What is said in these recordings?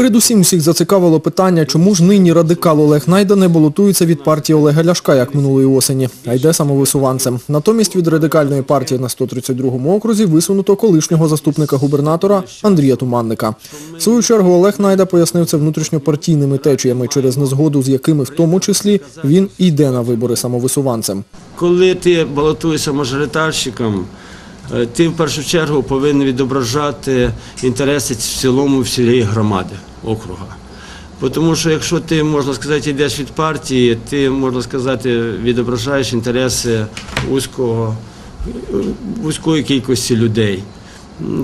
Передусім всіх зацікавило питання, чому ж нині радикал Олег Найда не балотується від партії Олега Ляшка, як минулої осені, а йде самовисуванцем. Натомість від радикальної партії на 132-му окрузі висунуто колишнього заступника губернатора Андрія Туманника. В свою чергу Олег Найда пояснив це внутрішньопартійними течіями, через незгоду з якими в тому числі він і йде на вибори самовисуванцем. Коли ти балотуєшся мажоритарщиком, е, ти в першу чергу повинен відображати інтереси в цілому всієї громади округа. Тому що якщо ти, можна сказати, йдеш від партії, ти, можна сказати, відображаєш інтереси вузького, вузької кількості людей.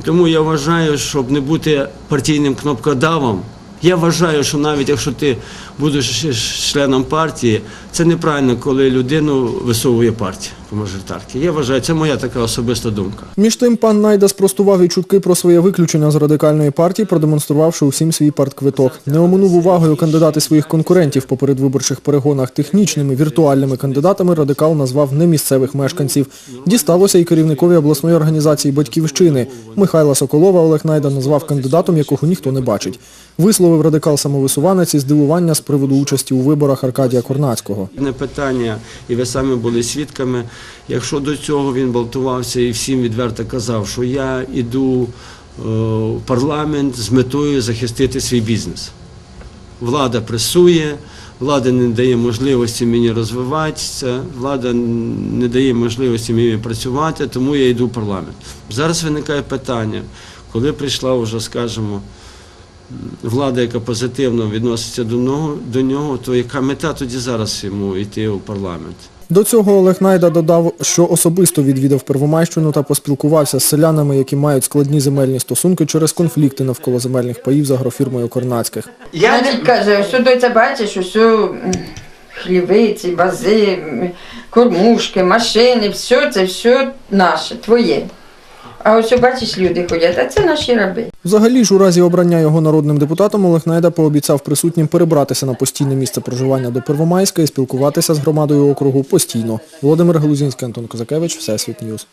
Тому я вважаю, щоб не бути партійним кнопкодавом, я вважаю, що навіть якщо ти будеш членом партії, це неправильно, коли людину висовує партія по мажоритарки. Я вважаю, це моя така особиста думка. Між тим, пан Найда спростував і чутки про своє виключення з радикальної партії, продемонструвавши усім свій партквиток. Не оминув увагою кандидати своїх конкурентів по передвиборчих перегонах технічними віртуальними кандидатами. Радикал назвав немісцевих мешканців. Дісталося і керівникові обласної організації Батьківщини. Михайла Соколова Олег Найда назвав кандидатом, якого ніхто не бачить. Висловив радикал самовисуванець і здивування з приводу участі у виборах Аркадія Корнацького. Не питання, і ви самі були свідками. Якщо до цього він балтувався і всім відверто казав, що я йду е, в парламент з метою захистити свій бізнес. Влада пресує, влада не дає можливості мені розвиватися, влада не дає можливості мені працювати, тому я йду в парламент. Зараз виникає питання, коли прийшла вже, скажімо, влада, яка позитивно відноситься до нього, до нього, то яка мета тоді зараз йому йти у парламент? До цього Олег Найда додав, що особисто відвідав Первомайщину та поспілкувався з селянами, які мають складні земельні стосунки через конфлікти навколо земельних паїв з агрофірмою Корнацьких. Я не каже, що доця бачиш, усю хлівиці, бази, кормушки, машини, все це все наше, твоє. А ось бачиш, люди ходять, а це наші раби. Взагалі ж у разі обрання його народним депутатом Олег Найда пообіцяв присутнім перебратися на постійне місце проживання до Первомайська і спілкуватися з громадою округу постійно. Володимир Галузінський, Антон Козакевич, Всесвіт Ньюс.